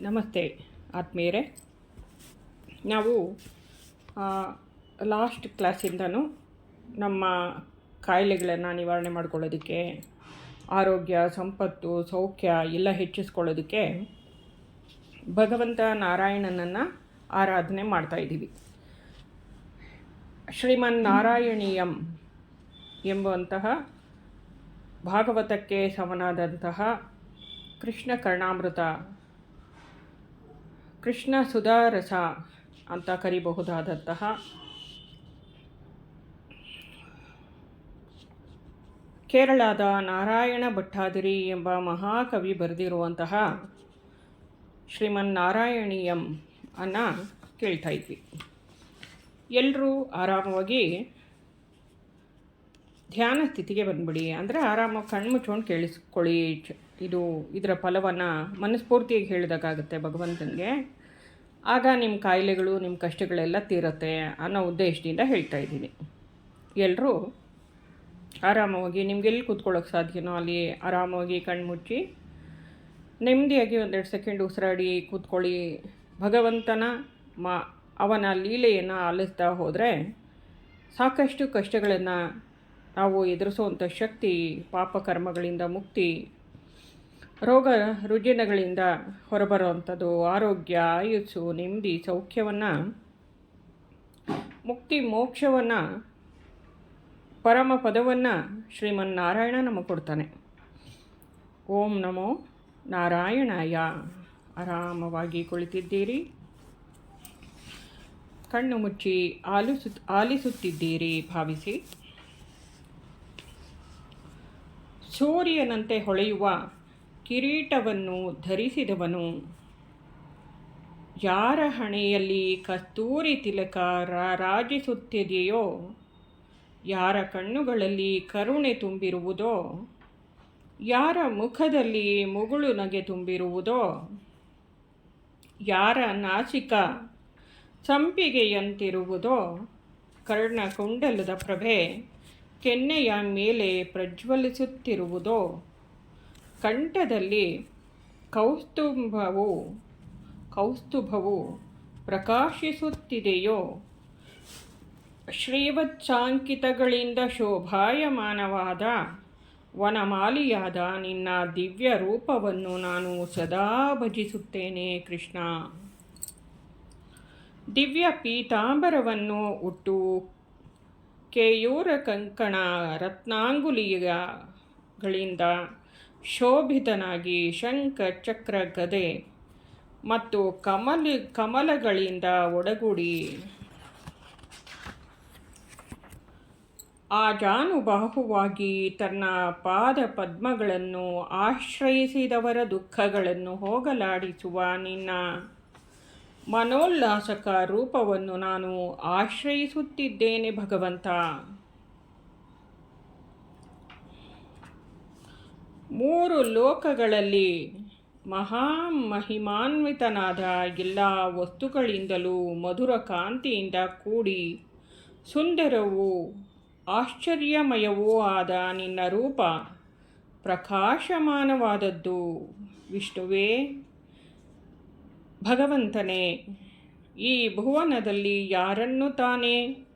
ನಮಸ್ತೆ ಆತ್ಮೀಯರೇ. ನಾವು ಲಾಸ್ಟ್ ಕ್ಲಾಸಿಂದನೂ ನಮ್ಮ ಕಾಯಿಲೆಗಳನ್ನು ನಿವಾರಣೆ ಮಾಡ್ಕೊಳ್ಳೋದಕ್ಕೆ, ಆರೋಗ್ಯ, ಸಂಪತ್ತು, ಸೌಖ್ಯ ಎಲ್ಲ ಹೆಚ್ಚಿಸ್ಕೊಳ್ಳೋದಕ್ಕೆ ಭಗವಂತ ನಾರಾಯಣನನ್ನು ಆರಾಧನೆ ಮಾಡ್ತಾಯಿದ್ದೀವಿ ಶ್ರೀಮನ್ ನಾರಾಯಣೀಯಂ ಎಂಬುವಂತಹ ಭಾಗವತಕ್ಕೆ ಸಮನಾದಂತಹ ಕೃಷ್ಣ ಕರ್ಣಾಮೃತ ಕೃಷ್ಣ ಸುಧಾರಸ ಅಂತ ಕರಿಬಹುದಾದಂತಹ ಕೇರಳದ ನಾರಾಯಣ ಭಟ್ಟಾದಿರಿ ಎಂಬ ಮಹಾಕವಿ ಬರೆದಿರುವಂತಹ ಶ್ರೀಮನ್ ನಾರಾಯಣೀಯಂ ಅನ್ನ ಕೇಳ್ತಾ ಇದ್ವಿ. ಎಲ್ಲರೂ ಆರಾಮವಾಗಿ ಧ್ಯಾನ ಸ್ಥಿತಿಗೆ ಬಂದ್ಬಿಡಿ. ಅಂದರೆ ಆರಾಮಾಗಿ ಕಣ್ಣು ಮುಚ್ಕೊಂಡು ಕೇಳಿಸ್ಕೊಳ್ಳಿ. ಇದು ಇದರ ಫಲವನ್ನು ಮನಸ್ಫೂರ್ತಿಯಾಗಿ ಹೇಳಿದಾಗುತ್ತೆ ಭಗವಂತನಿಗೆ. ಆಗ ನಿಮ್ಮ ಕಾಯಿಲೆಗಳು ನಿಮ್ಮ ಕಷ್ಟಗಳೆಲ್ಲ ತೀರುತ್ತೆ ಅನ್ನೋ ಉದ್ದೇಶದಿಂದ ಹೇಳ್ತಾ ಇದ್ದೀನಿ. ಎಲ್ಲರೂ ಆರಾಮವಾಗಿ, ನಿಮ್ಗೆಲ್ಲಿ ಕೂತ್ಕೊಳ್ಳೋಕೆ ಸಾಧ್ಯನೋ ಅಲ್ಲಿ ಆರಾಮವಾಗಿ ಕಣ್ಣು ಮುಚ್ಚಿ, ನೆಮ್ಮದಿಯಾಗಿ ಒಂದೆರಡು ಸೆಕೆಂಡ್ ಉಸಿರಾಡಿ ಕೂತ್ಕೊಳ್ಳಿ. ಭಗವಂತನ ಮಾ ಅವನ ಲೀಲೆಯನ್ನು ಆಲಿಸ್ತಾ ಹೋದರೆ ಸಾಕಷ್ಟು ಕಷ್ಟಗಳನ್ನು ನಾವು ಎದುರಿಸುವಂಥ ಶಕ್ತಿ ಪಾಪಕರ್ಮಗಳಿಂದ ಮುಕ್ತಿ, ರೋಗ ರುಜಿನಗಳಿಂದ ಹೊರಬರುವಂಥದ್ದು, ಆರೋಗ್ಯ, ಆಯುಸ್ಸು, ನೆಮ್ಮದಿ, ಸೌಖ್ಯವನ್ನು, ಮುಕ್ತಿ, ಮೋಕ್ಷವನ್ನು, ಪರಮ ಪದವನ್ನು ಶ್ರೀಮನ್ನಾರಾಯಣ ನಮಗೆ ಕೊಡ್ತಾನೆ. ಓಂ ನಮೋ ನಾರಾಯಣಾಯ. ಆರಾಮವಾಗಿ ಕುಳಿತಿದ್ದೀರಿ. ಕಣ್ಣು ಮುಚ್ಚಿ ಆಲಿಸು, ಆಲಿಸುತ್ತಿದ್ದೀರಿ, ಭಾವಿಸಿ. ಸೂರ್ಯನಂತೆ ಹೊಳೆಯುವ ಕಿರೀಟವನ್ನು ಧರಿಸಿದವನು. ಯಾರ ಹಣೆಯಲ್ಲಿ ಕಸ್ತೂರಿ ತಿಲಕ ರಾಜಿಸುತ್ತಿದೆಯೋ, ಯಾರ ಕಣ್ಣುಗಳಲ್ಲಿ ಕರುಣೆ ತುಂಬಿರುವುದೋ, ಯಾರ ಮುಖದಲ್ಲಿ ಮುಗುಳು ನಗೆ ತುಂಬಿರುವುದೋ, ಯಾರ ನಾಸಿಕ ಸಂಪಿಗೆಯಂತಿರುವುದೋ ಕರ್ಣಕುಂಡಲದ ಪ್ರಭೆ. ಕೆನ್ನೆಯ ಮೇಲೆ ಪ್ರಜ್ವಲಿಸುತ್ತಿರುವುದೋ? ಕಂಠದಲ್ಲಿ ಕೌಸ್ತುಭವು? ಕೌಸ್ತುಭವು ಪ್ರಕಾಶಿಸುತ್ತಿದೆಯೋ? ಶ್ರೀವತ್ಸಾಂಕಿತಗಳಿಂದ ಶೋಭಾಯಮಾನವಾದ ವನಮಾಲಿಯಾದ ನಿನ್ನ ದಿವ್ಯ ರೂಪವನ್ನು ನಾನು ಸದಾ ಭಜಿಸುತ್ತೇನೆ ಕೃಷ್ಣ. ದಿವ್ಯ ಪೀತಾಂಬರವನ್ನು ಉಟ್ಟು ಕೇಯೂರ ಕಂಕಣ ರತ್ನಾಂಗುಲಿಯಗಳಿಂದ ಶೋಭಿತನಾಗಿ ಶಂಖ ಚಕ್ರ ಗದೆ ಮತ್ತು ಕಮಲ, ಕಮಲಗಳಿಂದ ಒಡಗೂಡಿ. ಆ ಜಾನುಬಾಹುವಾಗಿ ತನ್ನ ಪಾದ ಪದ್ಮಗಳನ್ನು ಆಶ್ರಯಿಸಿದವರ ದುಃಖಗಳನ್ನು ಹೋಗಲಾಡಿಸುವ ನಿನ್ನ ಮನೋಲ್ಲಾಸಕ ರೂಪವನ್ನು ನಾನು ಆಶ್ರಯಿಸುತ್ತಿದ್ದೇನೆ, ಭಗವಂತ. ಮೂರು ಲೋಕಗಳಲ್ಲಿ ಮಹಾಮಹಿಮಾನ್ವಿತನಾದ ಎಲ್ಲ ವಸ್ತುಗಳಿಂದಲೂ ಮಧುರ ಕಾಂತಿಯಿಂದ ಕೂಡಿ ಸುಂದರವೂ ಆಶ್ಚರ್ಯಮಯವೂ ಆದ ನಿನ್ನ ರೂಪ ಪ್ರಕಾಶಮಾನವಾದದ್ದು. ವಿಷ್ಣುವೇ ಭಗವಂತನೇ, ಈ ಭುವನದಲ್ಲಿ ಯಾರನ್ನು ತಾನೇ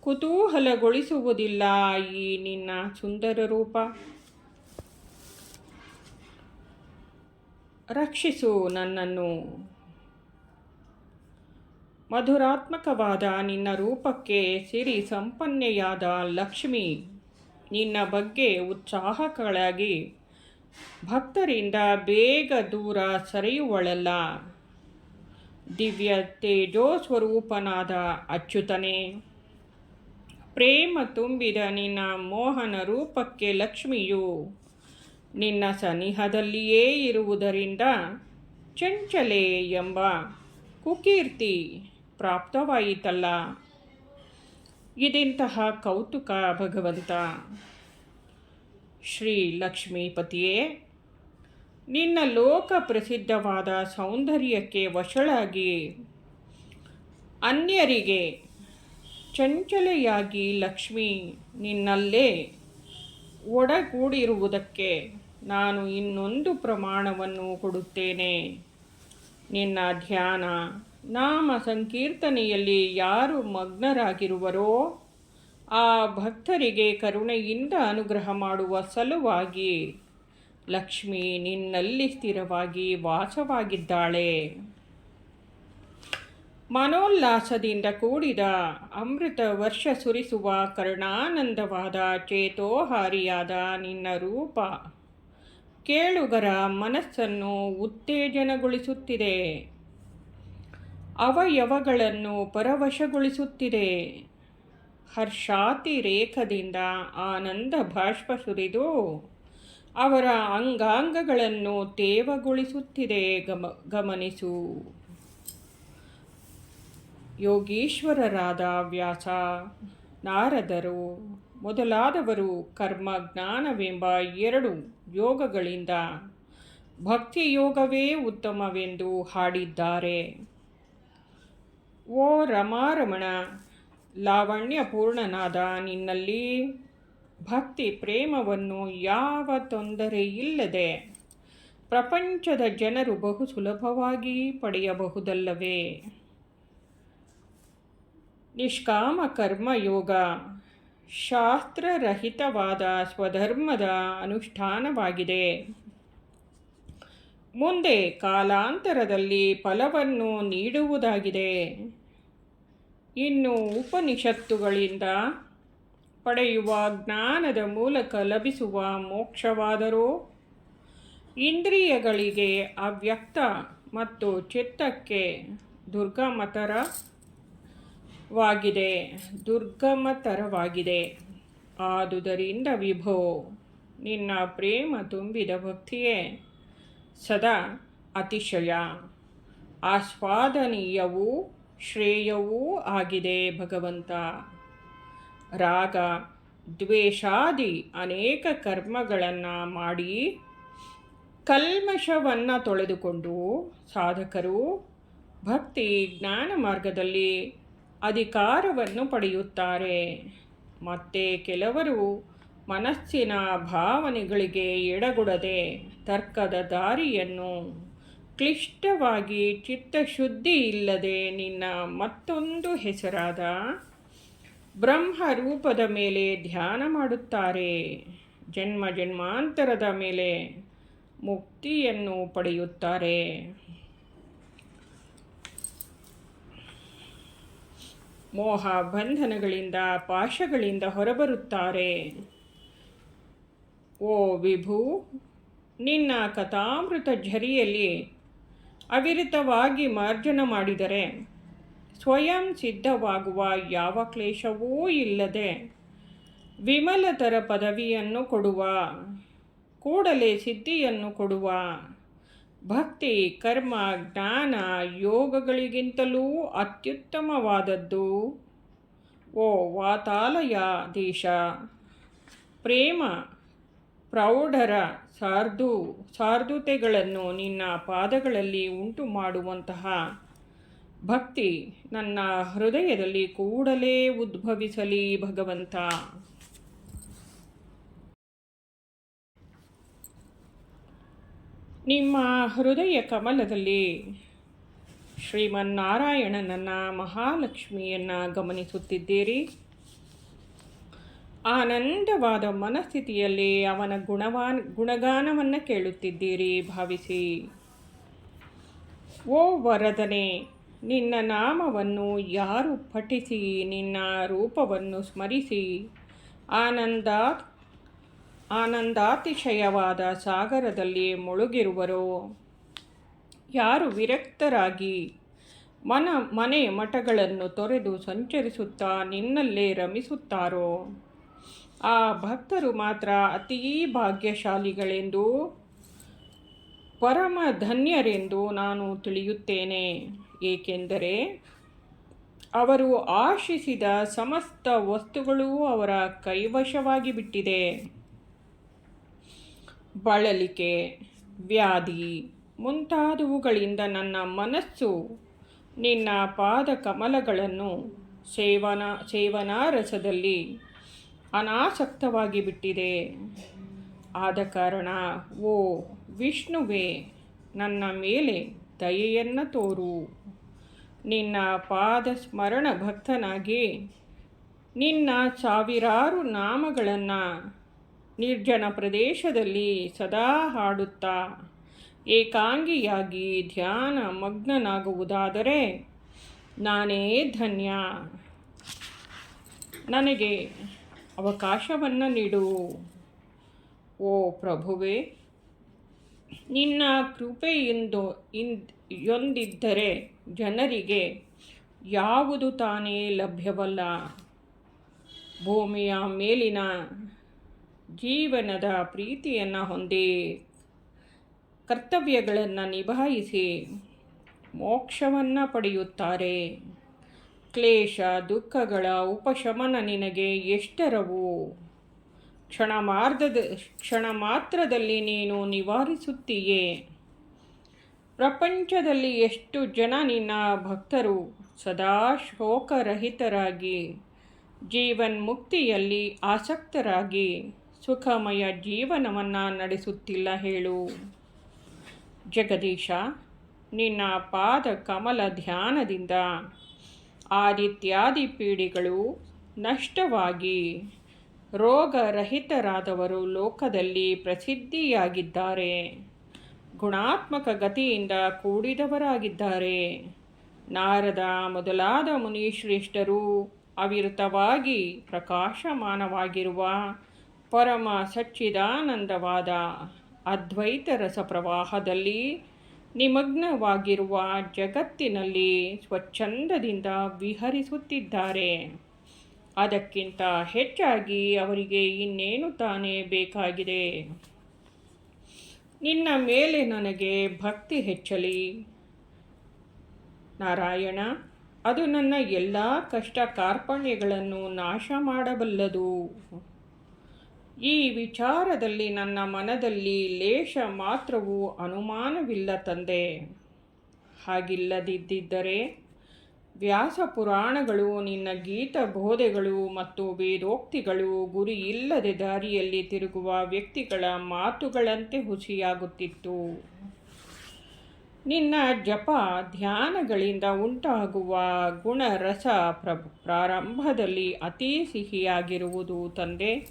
ಕುತೂಹಲಗೊಳಿಸುವುದಿಲ್ಲ ಈ ನಿನ್ನ ಸುಂದರ ರೂಪ? ರಕ್ಷಿಸು ನನ್ನನ್ನು. ಮಧುರಾತ್ಮಕವಾದ ನಿನ್ನ ರೂಪಕ್ಕೆ ಸಿರಿ ಸಂಪನ್ನೆಯಾದ ಲಕ್ಷ್ಮಿ, ನಿನ್ನ ಬಗ್ಗೆ ಉತ್ಸಾಹಗಳಾಗಿ ಭಕ್ತರಿಂದ ಬೇಗ ದೂರ ಸರಿಯುವಳಲ್ಲ. ದಿವ್ಯ ತೇಜೋ ಸ್ವರೂಪನಾದ ಅಚ್ಯುತನೇ. ಪ್ರೇಮ ತುಂಬಿದ ನಿನ್ನ ಮೋಹನ ರೂಪಕ್ಕೆ ಲಕ್ಷ್ಮಿಯು. ನಿನ್ನ ಸನಿಹದಲ್ಲಿಯೇ ಇರುವುದರಿಂದ ಚಂಚಲೆ ಎಂಬ ಕುಕೀರ್ತಿ ಪ್ರಾಪ್ತವಾಯಿತಲ್ಲ. ಇದಿಂತಹ ಕೌತುಕ ಭಗವಂತ. ಶ್ರೀ ಲಕ್ಷ್ಮೀಪತಿಯೇ ನಿನ್ನ ಲೋಕ ಪ್ರಸಿದ್ಧವಾದ ಸೌಂದರ್ಯಕ್ಕೆ ವಶಳಾಗಿ. ಅನ್ಯರಿಗೆ ಚಂಚಲೆಯಾಗಿ ಲಕ್ಷ್ಮಿ, ನಿನ್ನಲ್ಲೇ ಒಡಗೂಡಿರುವುದಕ್ಕೆ ನಾನು ಇನ್ನೊಂದು ಪ್ರಮಾಣವನ್ನು ಕೊಡುತ್ತೇನೆ. ನಿನ್ನ ಧ್ಯಾನ, ನಾಮ ಸಂಕೀರ್ತನೆಯಲ್ಲಿ ಯಾರು ಮಗ್ನರಾಗಿರುವರೋ, ಆ ಭಕ್ತರಿಗೆ ಕರುಣೆಯಿಂದ ಅನುಗ್ರಹ ಮಾಡುವ ಸಲುವಾಗಿ ಲಕ್ಷ್ಮಿ, ನಿನ್ನಲ್ಲಿ ಸ್ಥಿರವಾಗಿ ವಾಸವಾಗಿದ್ದಾಳೆ. ಮನೋಲ್ಲಾಸದಿಂದ ಕೂಡಿದ ಅಮೃತ ವರ್ಷ ಸುರಿಸುವ ಕರ್ಣಾನಂದವಾದ ಚೇತೋಹಾರಿಯಾದ ನಿನ್ನ ರೂಪ ಕೇಳುಗರ ಮನಸ್ಸನ್ನು ಉತ್ತೇಜನಗೊಳಿಸುತ್ತಿದೆ. ಅವಯವಗಳನ್ನು ಪರವಶಗೊಳಿಸುತ್ತಿದೆ. ಹರ್ಷಾತಿರೇಕದಿಂದ ಆನಂದ ಭಾಷ್ಪ ಸುರಿದು ಅವರ ಅಂಗಾಂಗಗಳನ್ನು ತೇವಗೊಳಿಸುತ್ತಿದೆ, ಗಮ, ಗಮನಿಸು. ಯೋಗೀಶ್ವರರಾದ ವ್ಯಾಸ, ನಾರದರು ಮೊದಲಾದವರು ಕರ್ಮ ಜ್ಞಾನವೆಂಬ ಎರಡು ಯೋಗಗಳಿಂದ ಭಕ್ತಿಯೋಗವೇ ಉತ್ತಮವೆಂದು ಹಾಡಿದ್ದಾರೆ. ಓ ರಮಾರಮಣ, ಲಾವಣ್ಯಪೂರ್ಣನಾದ ನಿನ್ನಲ್ಲಿ ಭಕ್ತಿ ಪ್ರೇಮವನ್ನು ಯಾವ ತೊಂದರೆಯಿಲ್ಲದೆ ಪ್ರಪಂಚದ ಜನರು ಬಹು ಸುಲಭವಾಗಿ ಪಡೆಯಬಹುದಲ್ಲವೇ? ನಿಷ್ಕಾಮ ಕರ್ಮಯೋಗ ಶಾಸ್ತ್ರರಹಿತವಾದ ಸ್ವಧರ್ಮದ ಅನುಷ್ಠಾನವಾಗಿದೆ. ಮುಂದೆ ಕಾಲಾಂತರದಲ್ಲಿ ಫಲವನ್ನು ನೀಡುವುದಾಗಿದೆ. ಇನ್ನು ಉಪನಿಷತ್ತುಗಳಿಂದ ಪಡೆಯುವ ಜ್ಞಾನದ ಮೂಲಕ ಲಭಿಸುವ ಮೋಕ್ಷವಾದರೂ? ಇಂದ್ರಿಯಗಳಿಗೆ ಅವ್ಯಕ್ತ ಮತ್ತು ಚಿತ್ತಕ್ಕೆ ದುರ್ಗಮತರವಾಗಿದೆ. ದುರ್ಗಮತರವಾಗಿದೆ. ಆದುದರಿಂದ ವಿಭೋ, ನಿನ್ನ ಪ್ರೇಮ ತುಂಬಿದ ಭಕ್ತಿಯೇ ಸದಾ ಅತಿಶಯ. ಆಸ್ವಾದನೀಯವೂ ಶ್ರೇಯವೂ ಆಗಿದೆ ಭಗವಂತ. ರಾಗ, ದ್ವೇಷಾದಿ ಅನೇಕ ಕರ್ಮಗಳನ್ನು ಮಾಡಿ ಕಲ್ಮಶವನ್ನು ತೊಳೆದುಕೊಂಡು ಸಾಧಕರು ಭಕ್ತಿ ಜ್ಞಾನ ಮಾರ್ಗದಲ್ಲಿ ಅಧಿಕಾರವನ್ನು ಪಡೆಯುತ್ತಾರೆ. ಮತ್ತೆ ಕೆಲವರು ಮನಸ್ಸಿನ ಭಾವನೆಗಳಿಗೆ ಎಡಗೊಡದೆ ತರ್ಕದ ದಾರಿಯನ್ನು ಕ್ಲಿಷ್ಟವಾಗಿ ಚಿತ್ತಶುದ್ಧಿ ಇಲ್ಲದೆ ನಿನ್ನ ಮತ್ತೊಂದು ಹೆಸರಾದ ಬ್ರಹ್ಮರೂಪದ ಮೇಲೆ ಧ್ಯಾನ ಮಾಡುತ್ತಾರೆ. ಜನ್ಮ ಜನ್ಮಾಂತರದ ಮೇಲೆ ಮುಕ್ತಿಯನ್ನು ಪಡೆಯುತ್ತಾರೆ. ಮೋಹ ಬಂಧನಗಳಿಂದ, ಪಾಶಗಳಿಂದ ಹೊರಬರುತ್ತಾರೆ. ಓ ವಿಭು, ನಿನ್ನ ಕಥಾಮೃತ ಝರಿಯಲ್ಲಿ ಅವಿರತವಾಗಿ ಮಾರ್ಜನ ಮಾಡಿದರೆ ಸ್ವಯಂ ಸಿದ್ಧವಾಗುವ ಯಾವ ಕ್ಲೇಶವೂ ಇಲ್ಲದೆ ವಿಮಲತರ ಪದವಿಯನ್ನು ಕೊಡುವ, ಕೂಡಲೇ ಸಿದ್ಧಿಯನ್ನು ಕೊಡುವ, ಭಕ್ತಿ, ಕರ್ಮ, ಜ್ಞಾನ, ಯೋಗಗಳಿಗಿಂತಲೂ ಅತ್ಯುತ್ತಮವಾದದ್ದು. ಓ ವಾತಾಲಯಾಧೀಶ, ಪ್ರೇಮ, ಪ್ರೌಢರ ಸಾರ್ಧು ಸಾರ್ಧುತೆಗಳನ್ನು ನಿನ್ನ ಪಾದಗಳಲ್ಲಿ ಉಂಟು ಮಾಡುವಂತಹ ಭಕ್ತಿ ನನ್ನ ಹೃದಯದಲ್ಲಿ ಕೂಡಲೇ ಉದ್ಭವಿಸಲಿ ಭಗವಂತ. ನಿಮ್ಮ ಹೃದಯ ಕಮಲದಲ್ಲಿ ಶ್ರೀಮನ್ನಾರಾಯಣನನ್ನು ಮಹಾಲಕ್ಷ್ಮಿಯನ್ನು ಗಮನಿಸುತ್ತಿದ್ದೀರಿ. ಆನಂದವಾದ ಮನಸ್ಥಿತಿಯಲ್ಲಿ ಅವನ ಗುಣವಾನ್, ಗುಣಗಾನವನ್ನು ಕೇಳುತ್ತಿದ್ದೀರಿ ಭಾವಿಸಿ. ಓ ವರದನೆ ನಿನ್ನ ನಾಮವನ್ನು ಯಾರು ಪಠಿಸಿ, ನಿನ್ನ ರೂಪವನ್ನು ಸ್ಮರಿಸಿ? ಆನಂದ, ಆನಂದಾತಿಶಯವಾದ ಸಾಗರದಲ್ಲಿ ಮುಳುಗಿರುವರೋ. ಯಾರು ವಿರಕ್ತರಾಗಿ ಮನ, ಮನೆ ಮಠಗಳನ್ನು ತೊರೆದು ಸಂಚರಿಸುತ್ತಾ ನಿನ್ನಲ್ಲೇ ರಮಿಸುತ್ತಾರೋ? ಆ ಭಕ್ತರು ಮಾತ್ರ ಅತೀ ಭಾಗ್ಯಶಾಲಿಗಳೆಂದು ಪರಮ ಧನ್ಯರೆಂದು ನಾನು ತಿಳಿಯುತ್ತೇನೆ. ಏಕೆಂದರೆ ಅವರು ಆಶಿಸಿದ ಸಮಸ್ತ ವಸ್ತುಗಳೂ ಅವರ ಕೈವಶವಾಗಿ ಬಿಟ್ಟಿದೆ. ಬಳಲಿಕೆ, ವ್ಯಾಧಿ ಮುಂತಾದವುಗಳಿಂದ ನನ್ನ ಮನಸ್ಸು, ನಿನ್ನ ಪಾದ ಕಮಲಗಳನ್ನು ಸೇವನ ಸೇವನಾ ರಸದಲ್ಲಿ ಅನಾಸಕ್ತವಾಗಿ ಬಿಟ್ಟಿದೆ. ಆದ ಕಾರಣ ಓ ವಿಷ್ಣುವೇ, ನನ್ನ ಮೇಲೆ ದಯೆಯನ್ನು ತೋರು. ನಿನ್ನ ಪಾದ ಸ್ಮರಣ ಭಕ್ತನಾಗಿ. ನಿನ್ನ ಸಾವಿರಾರು ನಾಮಗಳನ್ನು ನಿರ್ಜನ ಪ್ರದೇಶದಲ್ಲಿ ಸದಾ ಹಾಡುತ್ತಾ. ಏಕಾಂಗಿಯಾಗಿ ಧ್ಯಾನ ಮಗ್ನನಾಗುವುದಾದರೆ ನಾನೇ ಧನ್ಯ. ನನಗೆ ಅವಕಾಶವನ್ನು ನೀಡು. ಓ ಪ್ರಭುವೇ ನಿನ್ನ ಕೃಪೆಯಿಂದ ಇಂದೊಂದಿದ್ದರೆ ಜನರಿಗೆ ಯಾವುದು ತಾನೇ ಲಭ್ಯವಲ್ಲ? ಭೂಮಿಯ ಮೇಲಿನ ಜೀವನದ ಪ್ರೀತಿಯನ್ನು ಹೊಂದಿ, ಕರ್ತವ್ಯಗಳನ್ನು ನಿಭಾಯಿಸಿ ಮೋಕ್ಷವನ್ನು ಪಡೆಯುತ್ತಾರೆ. ಕ್ಲೇಶ, ದುಃಖಗಳ ಉಪಶಮನ ನಿನಗೆ ಎಷ್ಟರವು? ಕ್ಷಣ ಮಾರ್ಗದ, ಕ್ಷಣ ಮಾತ್ರದಲ್ಲಿ ನೀನು ನಿವಾರಿಸುತ್ತೀಯೇ. ಪ್ರಪಂಚದಲ್ಲಿ ಎಷ್ಟು ಜನ ನಿನ್ನ ಭಕ್ತರು? ಸದಾ ಶೋಕರಹಿತರಾಗಿ. ಜೀವನ್ಮುಕ್ತಿಯಲ್ಲಿ ಆಸಕ್ತರಾಗಿ. ಸುಖಮಯ ಜೀವನವನ್ನು ನಡೆಸುತ್ತಿಲ್ಲ ಹೇಳು. ಜಗದೀಶ, ನಿನ್ನ ಪಾದ ಕಮಲ ಧ್ಯಾನದಿಂದ ಆದಿತ್ಯಾದಿ ಪೀಡಿಗಳು ನಷ್ಟವಾಗಿ ರೋಗರಹಿತರಾದವರು ಲೋಕದಲ್ಲಿ ಪ್ರಸಿದ್ಧಿಯಾಗಿದ್ದಾರೆ. ಗುಣಾತ್ಮಕ ಗತಿಯಿಂದ ಕೂಡಿದವರಾಗಿದ್ದಾರೆ. ನಾರದ ಮೊದಲಾದ ಮುನಿಶ್ರೇಷ್ಠರು ಅವಿರತವಾಗಿ ಪ್ರಕಾಶಮಾನವಾಗಿರುವ ಪರಮ ಸಚ್ಚಿದಾನಂದವಾದ ಅದ್ವೈತ ರಸ ಪ್ರವಾಹದಲ್ಲಿ ನಿಮಗ್ನವಾಗಿರುವ ಜಗತ್ತಿನಲ್ಲಿ ಸ್ವಚ್ಛಂದದಿಂದ ವಿಹರಿಸುತ್ತಿದ್ದಾರೆ. ಅದಕ್ಕಿಂತ ಹೆಚ್ಚಾಗಿ ಅವರಿಗೆ ಇನ್ನೇನು ತಾನೇ ಬೇಕಾಗಿದೆ? ನಿನ್ನ ಮೇಲೆ ನನಗೆ ಭಕ್ತಿ ಹೆಚ್ಚಲಿ. ನಾರಾಯಣ, ಅದು ನನ್ನ ಎಲ್ಲ ಕಷ್ಟ ಕಾರ್ಪಣ್ಯಗಳನ್ನು ನಾಶ ಮಾಡಬಲ್ಲದು. ಈ ವಿಚಾರದಲ್ಲಿ ನನ್ನ ಮನದಲ್ಲಿ ಲೇಷ ಮಾತ್ರವೂ ಅನುಮಾನವಿಲ್ಲ ತಂದೆ. ಹಾಗಿಲ್ಲದಿದ್ದರೆ ವ್ಯಾಸ ಪುರಾಣಗಳು ನಿನ್ನ ಗೀತ ಬೋಧೆಗಳು ಮತ್ತು ವೇದೋಕ್ತಿಗಳು ಗುರಿ ಇಲ್ಲದೆ ದಾರಿಯಲ್ಲಿ ತಿರುಗುವ ವ್ಯಕ್ತಿಗಳ ಮಾತುಗಳಂತೆ ಹುಸಿಯಾಗುತ್ತಿತ್ತು. ನಿನ್ನ ಜಪ ಧ್ಯಾನಗಳಿಂದ ಉಂಟಾಗುವ ಗುಣರಸ ಪ್ರ ಪ್ರಾರಂಭದಲ್ಲಿ ಅತೀ ಸಿಹಿಯಾಗಿರುವುದು ತಂದೆ.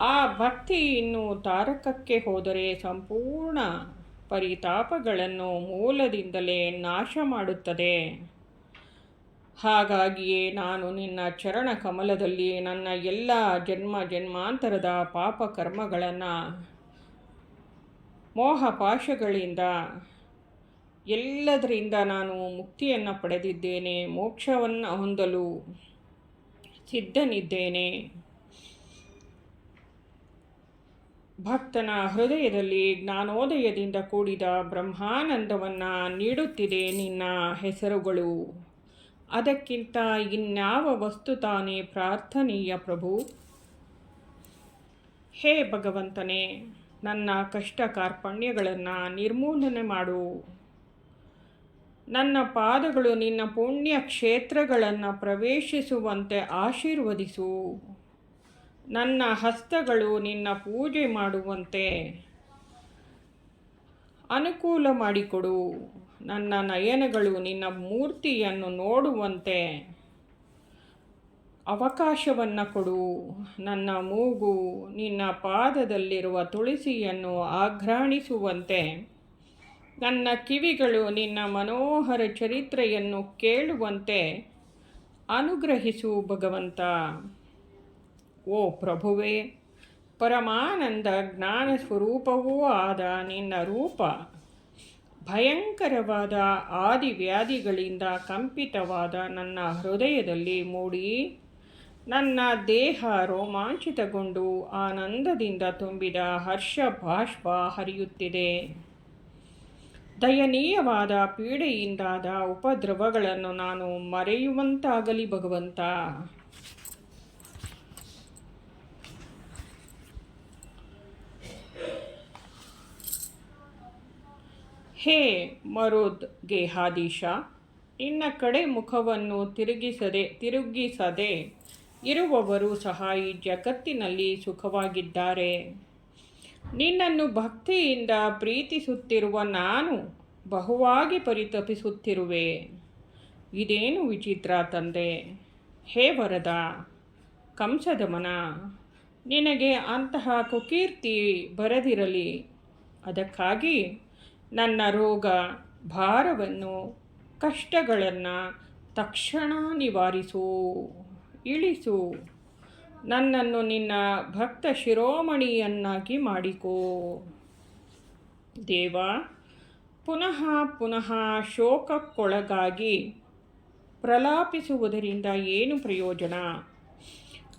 ಆ ಭಕ್ತಿ ಇನ್ನು ತಾರಕಕ್ಕೆ ಹೋದರೆ ಸಂಪೂರ್ಣ ಪರಿತಾಪಗಳನ್ನು ಮೂಲದಿಂದಲೇ ನಾಶ ಮಾಡುತ್ತದೆ ಹಾಗಾಗಿಯೇ ನಾನು ನಿನ್ನ ಚರಣ ಕಮಲದಲ್ಲಿ ನನ್ನ ಎಲ್ಲ ಜನ್ಮ ಜನ್ಮಾಂತರದ ಪಾಪ ಕರ್ಮಗಳನ್ನು ಮೋಹ ಪಾಶಗಳಿಂದ ಎಲ್ಲದರಿಂದ ನಾನು ಮುಕ್ತಿಯನ್ನು ಪಡೆದಿದ್ದೇನೆ, ಮೋಕ್ಷವನ್ನು ಹೊಂದಲು ಸಿದ್ಧನಿದ್ದೇನೆ. ಭಕ್ತನ ಹೃದಯದಲ್ಲಿ ಜ್ಞಾನೋದಯದಿಂದ ಕೂಡಿದ ಬ್ರಹ್ಮಾನಂದವನ್ನು ನೀಡುತ್ತಿದೆ ನಿನ್ನ ಹೆಸರುಗಳು. ಅದಕ್ಕಿಂತ ಇನ್ಯಾವ ವಸ್ತು ತಾನೇ ಪ್ರಾರ್ಥನೀಯ ಪ್ರಭು? ಹೇ ಭಗವಂತನೇ, ನನ್ನ ಕಷ್ಟ ಕಾರ್ಪಣ್ಯಗಳನ್ನು ನಿರ್ಮೂಲನೆ ಮಾಡು. ನನ್ನ ಪಾದಗಳು ನಿನ್ನ ಪುಣ್ಯ ಕ್ಷೇತ್ರಗಳನ್ನು ಪ್ರವೇಶಿಸುವಂತೆ ಆಶೀರ್ವದಿಸು. ನನ್ನ ಹಸ್ತಗಳು ನಿನ್ನ ಪೂಜೆ ಮಾಡುವಂತೆ ಅನುಕೂಲ ಮಾಡಿಕೊಡು. ನನ್ನ ನಯನಗಳು ನಿನ್ನ ಮೂರ್ತಿಯನ್ನು ನೋಡುವಂತೆ ಅವಕಾಶವನ್ನು ಕೊಡು. ನನ್ನ ಮೂಗು ನಿನ್ನ ಪಾದದಲ್ಲಿರುವ ತುಳಸಿಯನ್ನು ಆಘ್ರಾಣಿಸುವಂತೆ. ನನ್ನ ಕಿವಿಗಳು ನಿನ್ನ ಮನೋಹರ ಚರಿತ್ರೆಯನ್ನು ಕೇಳುವಂತೆ ಅನುಗ್ರಹಿಸು ಭಗವಂತ. ಓ ಪ್ರಭುವೇ, ಪರಮಾನಂದ ಜ್ಞಾನ ಸ್ವರೂಪವೂ ಆದ ನಿನ್ನ ರೂಪ ಭಯಂಕರವಾದ ಆದಿವ್ಯಾಧಿಗಳಿಂದ ಕಂಪಿತವಾದ ನನ್ನ ಹೃದಯದಲ್ಲಿ ಮೂಡಿ, ನನ್ನ ದೇಹ ರೋಮಾಂಚಿತಗೊಂಡು ಆನಂದದಿಂದ ತುಂಬಿದ ಹರ್ಷ ಬಾಷ್ಪ ಹರಿಯುತ್ತಿದೆ. ದಯನೀಯವಾದ ಪೀಡೆಯಿಂದಾದ ಉಪದ್ರವಗಳನ್ನು ನಾನು ಮರೆಯುವಂತಾಗಲಿ ಭಗವಂತ. ಹೇ ಮರುದ್ ಗೇಹಾದೀಶ, ನಿನ್ನ ಕಡೆ ಮುಖವನ್ನು ತಿರುಗಿಸದೆ ತಿರುಗಿಸದೆ ಇರುವವರು ಸಹ ಈ ಜಗತ್ತಿನಲ್ಲಿ ಸುಖವಾಗಿದ್ದಾರೆ. ನಿನ್ನನ್ನು ಭಕ್ತಿಯಿಂದ ಪ್ರೀತಿಸುತ್ತಿರುವ ನಾನು ಬಹುವಾಗಿ ಪರಿತಪಿಸುತ್ತಿರುವೆ. ಇದೇನು ವಿಚಿತ್ರ ತಂದೆ. ಹೇ ವರದ ಕಂಸದಮನ ನಿನಗೆ ಅಂತಹ ಕುಕೀರ್ತಿ ಬರದಿರಲಿ. ಅದಕ್ಕಾಗಿ ನನ್ನ ರೋಗ ಭಾರವನ್ನು ಕಷ್ಟಗಳನ್ನು ತಕ್ಷಣ ನಿವಾರಿಸು, ಇಳಿಸು. ನನ್ನನ್ನು ನಿನ್ನ ಭಕ್ತ ಶಿರೋಮಣಿಯನ್ನಾಗಿ ಮಾಡಿಕೋ. ದೇವ, ಪುನಃ ಪುನಃ ಶೋಕಕ್ಕೊಳಗಾಗಿ ಪ್ರಲಾಪಿಸುವುದರಿಂದ ಏನು ಪ್ರಯೋಜನ?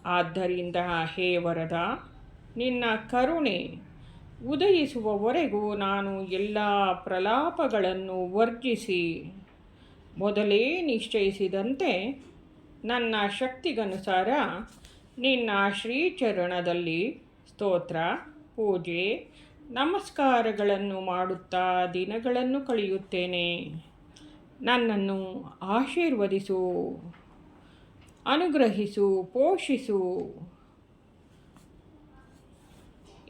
ಆದ್ದರಿಂದ ಹೇ ವರದ, ನಿನ್ನ ಕರುಣೆ ಉದಯಿಸುವವರೆಗೂ ನಾನು ಎಲ್ಲ ಪ್ರಲಾಪಗಳನ್ನು ವರ್ಜಿಸಿ ಮೊದಲೇ ನಿಶ್ಚಯಿಸಿದಂತೆ ನನ್ನ ಶಕ್ತಿಗನುಸಾರ ನಿನ್ನ ಶ್ರೀಚರಣದಲ್ಲಿ ಸ್ತೋತ್ರ, ಪೂಜೆ, ನಮಸ್ಕಾರಗಳನ್ನು ಮಾಡುತ್ತಾ ದಿನಗಳನ್ನು ಕಳೆಯುತ್ತೇನೆ. ನನ್ನನ್ನು ಆಶೀರ್ವದಿಸು, ಅನುಗ್ರಹಿಸು, ಪೋಷಿಸು.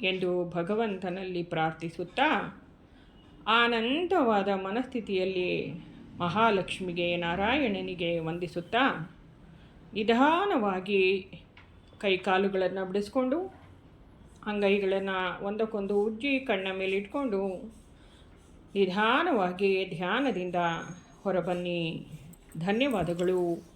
ಎಂದು ಭಗವಂತನಲ್ಲಿ ಪ್ರಾರ್ಥಿಸುತ್ತಾ ಆನಂದವಾದ ಮನಸ್ಥಿತಿಯಲ್ಲಿ ಮಹಾಲಕ್ಷ್ಮಿಗೆ, ನಾರಾಯಣನಿಗೆ ವಂದಿಸುತ್ತಾ ನಿಧಾನವಾಗಿ ಕೈಕಾಲುಗಳನ್ನು ಬಿಡಿಸ್ಕೊಂಡು, ಅಂಗೈಗಳನ್ನು ಒಂದಕ್ಕೊಂದು ಉಜ್ಜಿ ಕಣ್ಣ ಮೇಲೆ ಇಟ್ಕೊಂಡು ನಿಧಾನವಾಗಿ ಧ್ಯಾನದಿಂದ ಹೊರಬನ್ನಿ. ಧನ್ಯವಾದಗಳು.